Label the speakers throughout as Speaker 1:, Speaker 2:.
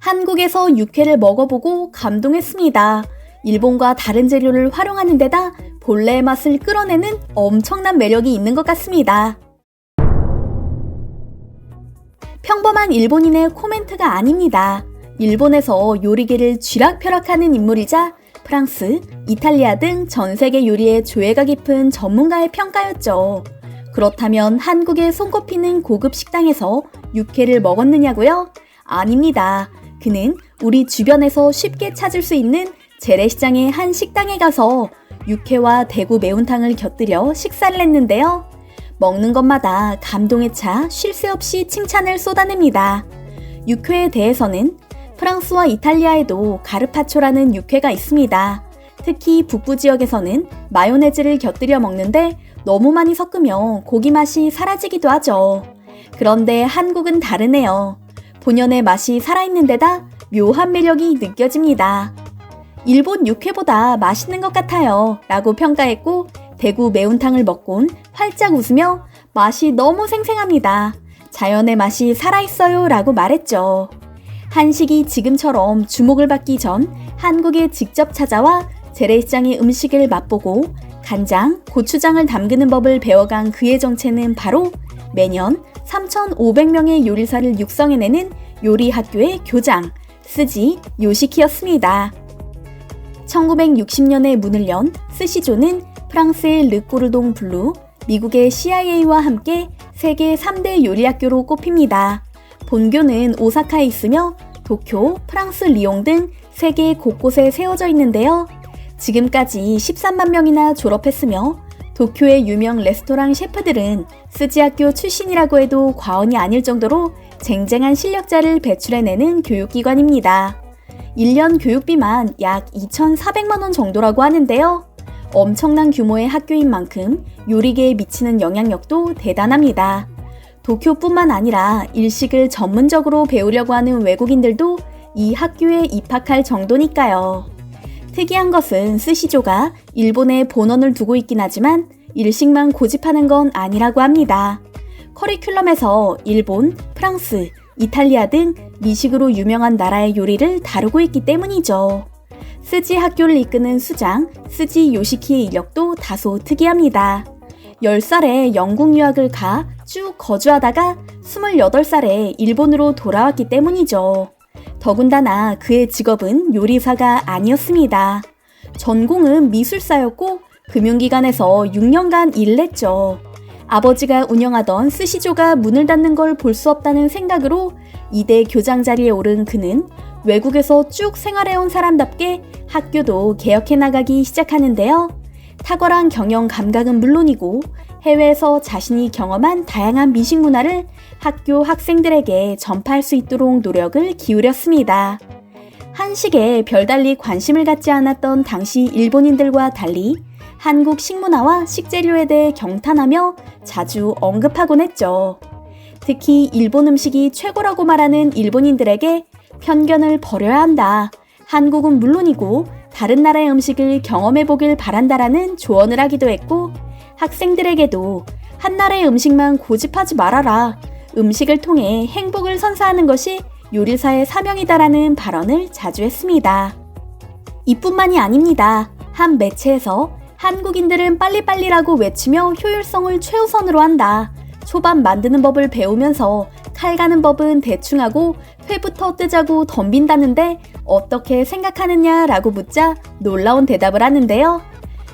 Speaker 1: 한국에서 육회를 먹어보고 감동했습니다. 일본과 다른 재료를 활용하는 데다 본래의 맛을 끌어내는 엄청난 매력이 있는 것 같습니다. 평범한 일본인의 코멘트가 아닙니다. 일본에서 요리계를 쥐락펴락하는 인물이자 프랑스, 이탈리아 등 전 세계 요리의 조예가 깊은 전문가의 평가였죠. 그렇다면 한국에 손꼽히는 고급 식당에서 육회를 먹었느냐고요? 아닙니다. 그는 우리 주변에서 쉽게 찾을 수 있는 재래시장의 한 식당에 가서 육회와 대구 매운탕을 곁들여 식사를 했는데요. 먹는 것마다 감동에 차 쉴 새 없이 칭찬을 쏟아냅니다. 육회에 대해서는 프랑스와 이탈리아에도 가르파초라는 육회가 있습니다. 특히 북부 지역에서는 마요네즈를 곁들여 먹는데 너무 많이 섞으면 고기 맛이 사라지기도 하죠. 그런데 한국은 다르네요. 본연의 맛이 살아있는 데다 묘한 매력이 느껴집니다. 일본 육회보다 맛있는 것 같아요. 라고 평가했고, 대구 매운탕을 먹곤 활짝 웃으며 맛이 너무 생생합니다. 자연의 맛이 살아있어요. 라고 말했죠. 한식이 지금처럼 주목을 받기 전 한국에 직접 찾아와 재래시장의 음식을 맛보고 간장, 고추장을 담그는 법을 배워간 그의 정체는 바로 매년 3,500명의 요리사를 육성해내는 요리 학교의 교장, 스지 요시키였습니다. 1960년에 문을 연 스시조는 프랑스의 르꼬르동 블루, 미국의 CIA와 함께 세계 3대 요리학교로 꼽힙니다. 본교는 오사카에 있으며 도쿄, 프랑스 리옹 등 세계 곳곳에 세워져 있는데요. 지금까지 13만 명이나 졸업했으며 도쿄의 유명 레스토랑 셰프들은 스지학교 출신이라고 해도 과언이 아닐 정도로 쟁쟁한 실력자를 배출해내는 교육기관입니다. 1년 교육비만 약 2,400만원 정도라고 하는데요. 엄청난 규모의 학교인 만큼 요리계에 미치는 영향력도 대단합니다. 도쿄뿐만 아니라 일식을 전문적으로 배우려고 하는 외국인들도 이 학교에 입학할 정도니까요. 특이한 것은 스시조가 일본에 본원을 두고 있긴 하지만 일식만 고집하는 건 아니라고 합니다. 커리큘럼에서 일본, 프랑스, 이탈리아 등 미식으로 유명한 나라의 요리를 다루고 있기 때문이죠. 스지 학교를 이끄는 수장, 스지 요시키의 이력도 다소 특이합니다. 10살에 영국 유학을 가 쭉 거주하다가 28살에 일본으로 돌아왔기 때문이죠. 더군다나 그의 직업은 요리사가 아니었습니다. 전공은 미술사였고 금융기관에서 6년간 일했죠. 아버지가 운영하던 스시조가 문을 닫는 걸 볼 수 없다는 생각으로 이대 교장 자리에 오른 그는 외국에서 쭉 생활해온 사람답게 학교도 개혁해 나가기 시작하는데요. 탁월한 경영 감각은 물론이고 해외에서 자신이 경험한 다양한 미식 문화를 학교 학생들에게 전파할 수 있도록 노력을 기울였습니다. 한식에 별달리 관심을 갖지 않았던 당시 일본인들과 달리 한국 식문화와 식재료에 대해 경탄하며 자주 언급하곤 했죠. 특히 일본 음식이 최고라고 말하는 일본인들에게 편견을 버려야 한다. 한국은 물론이고 다른 나라의 음식을 경험해 보길 바란다라는 조언을 하기도 했고 학생들에게도 한 나라의 음식만 고집하지 말아라. 음식을 통해 행복을 선사하는 것이 요리사의 사명이다라는 발언을 자주 했습니다. 이뿐만이 아닙니다. 한 매체에서 한국인들은 빨리빨리라고 외치며 효율성을 최우선으로 한다. 초밥 만드는 법을 배우면서 칼 가는 법은 대충 하고 회부터 뜨자고 덤빈다는데 어떻게 생각하느냐라고 묻자 놀라운 대답을 하는데요.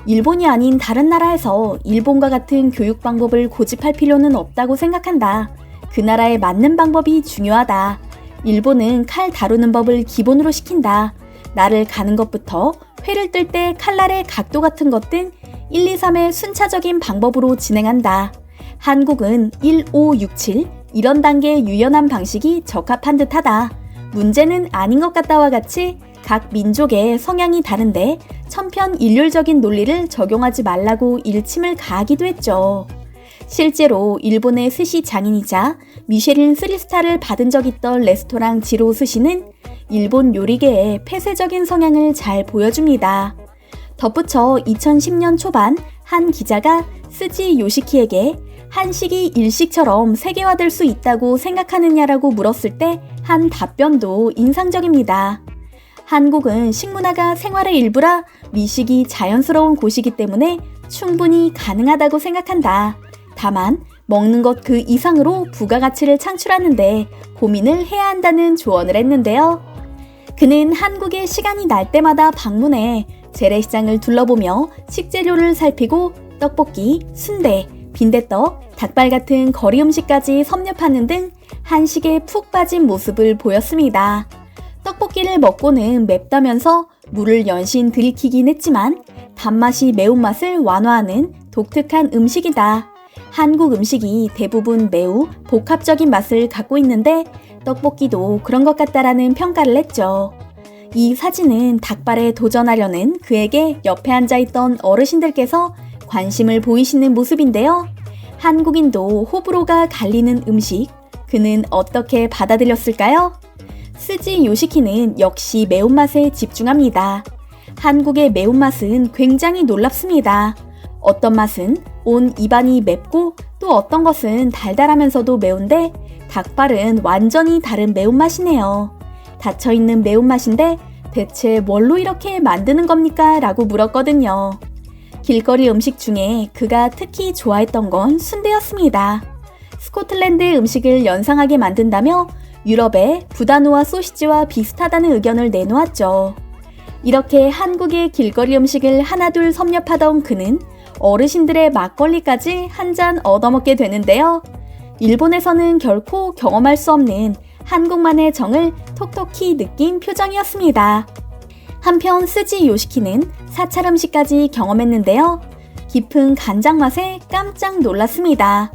Speaker 1: 일본이 아닌 다른 나라에서 일본과 같은 교육 방법을 고집할 필요는 없다고 생각한다. 그 나라에 맞는 방법이 중요하다. 일본은 칼 다루는 법을 기본으로 시킨다. 나를 가는 것부터 회를 뜰 때 칼날의 각도 같은 것 등 1, 2, 3의 순차적인 방법으로 진행한다. 한국은 1, 5, 6, 7 이런 단계의 유연한 방식이 적합한 듯하다. 문제는 아닌 것 같다와 같이 각 민족의 성향이 다른데 천편일률적인 논리를 적용하지 말라고 일침을 가하기도 했죠. 실제로 일본의 스시 장인이자 미쉐린 3스타를 받은 적 있던 레스토랑 지로 스시는 일본 요리계의 폐쇄적인 성향을 잘 보여줍니다. 덧붙여 2010년 초반 한 기자가 스지 요시키에게 한식이 일식처럼 세계화될 수 있다고 생각하느냐라고 물었을 때 한 답변도 인상적입니다. 한국은 식문화가 생활의 일부라 미식이 자연스러운 곳이기 때문에 충분히 가능하다고 생각한다. 다만 먹는 것 그 이상으로 부가가치를 창출하는데 고민을 해야 한다는 조언을 했는데요. 그는 한국에 시간이 날 때마다 방문해 재래시장을 둘러보며 식재료를 살피고 떡볶이, 순대, 빈대떡, 닭발 같은 거리 음식까지 섭렵하는 등 한식에 푹 빠진 모습을 보였습니다. 떡볶이를 먹고는 맵다면서 물을 연신 들이키긴 했지만 단맛이 매운맛을 완화하는 독특한 음식이다. 한국 음식이 대부분 매우 복합적인 맛을 갖고 있는데 떡볶이도 그런 것 같다라는 평가를 했죠. 이 사진은 닭발에 도전하려는 그에게 옆에 앉아 있던 어르신들께서 관심을 보이시는 모습인데요. 한국인도 호불호가 갈리는 음식, 그는 어떻게 받아들였을까요? 스지 요시키는 역시 매운맛에 집중합니다. 한국의 매운맛은 굉장히 놀랍습니다. 어떤 맛은 온 입안이 맵고 또 어떤 것은 달달하면서도 매운데 닭발은 완전히 다른 매운맛이네요. 닫혀있는 매운맛인데 대체 뭘로 이렇게 만드는 겁니까? 라고 물었거든요. 길거리 음식 중에 그가 특히 좋아했던 건 순대였습니다. 스코틀랜드 음식을 연상하게 만든다며 유럽의 부다노와 소시지와 비슷하다는 의견을 내놓았죠. 이렇게 한국의 길거리 음식을 하나둘 섭렵하던 그는 어르신들의 막걸리까지 한 잔 얻어먹게 되는데요. 일본에서는 결코 경험할 수 없는 한국만의 정을 톡톡히 느낀 표정이었습니다. 한편 스지 요시키는 사찰 음식까지 경험했는데요. 깊은 간장 맛에 깜짝 놀랐습니다.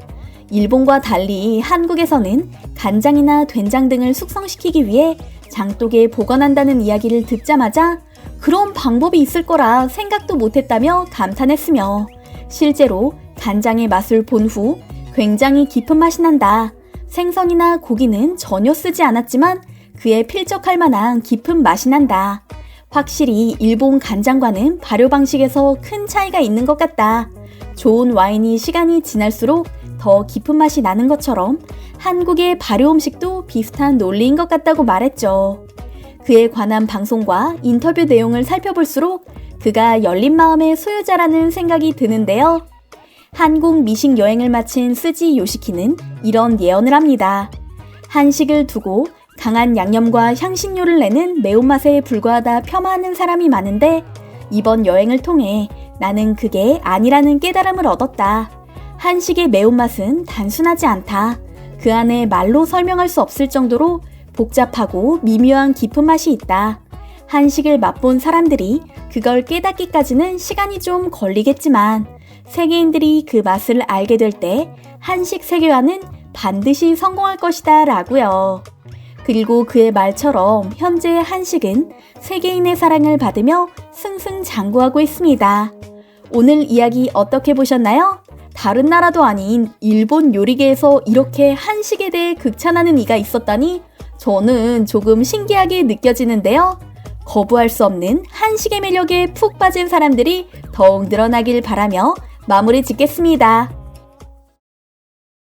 Speaker 1: 일본과 달리 한국에서는 간장이나 된장 등을 숙성시키기 위해 장독에 보관한다는 이야기를 듣자마자 그런 방법이 있을 거라 생각도 못했다며 감탄했으며 실제로 간장의 맛을 본 후 굉장히 깊은 맛이 난다. 생선이나 고기는 전혀 쓰지 않았지만 그에 필적할 만한 깊은 맛이 난다. 확실히 일본 간장과는 발효 방식에서 큰 차이가 있는 것 같다. 좋은 와인이 시간이 지날수록 더 깊은 맛이 나는 것처럼 한국의 발효 음식도 비슷한 논리인 것 같다고 말했죠. 그에 관한 방송과 인터뷰 내용을 살펴볼수록 그가 열린 마음의 소유자라는 생각이 드는데요. 한국 미식 여행을 마친 스지 요시키는 이런 예언을 합니다. 한식을 두고 강한 양념과 향신료를 내는 매운맛에 불과하다 폄하하는 사람이 많은데 이번 여행을 통해 나는 그게 아니라는 깨달음을 얻었다. 한식의 매운맛은 단순하지 않다. 그 안에 말로 설명할 수 없을 정도로 복잡하고 미묘한 깊은 맛이 있다. 한식을 맛본 사람들이 그걸 깨닫기까지는 시간이 좀 걸리겠지만 세계인들이 그 맛을 알게 될 때 한식 세계화는 반드시 성공할 것이다 라고요. 그리고 그의 말처럼 현재 한식은 세계인의 사랑을 받으며 승승장구하고 있습니다. 오늘 이야기 어떻게 보셨나요? 다른 나라도 아닌 일본 요리계에서 이렇게 한식에 대해 극찬하는 이가 있었다니 저는 조금 신기하게 느껴지는데요. 거부할 수 없는 한식의 매력에 푹 빠진 사람들이 더욱 늘어나길 바라며 마무리 짓겠습니다.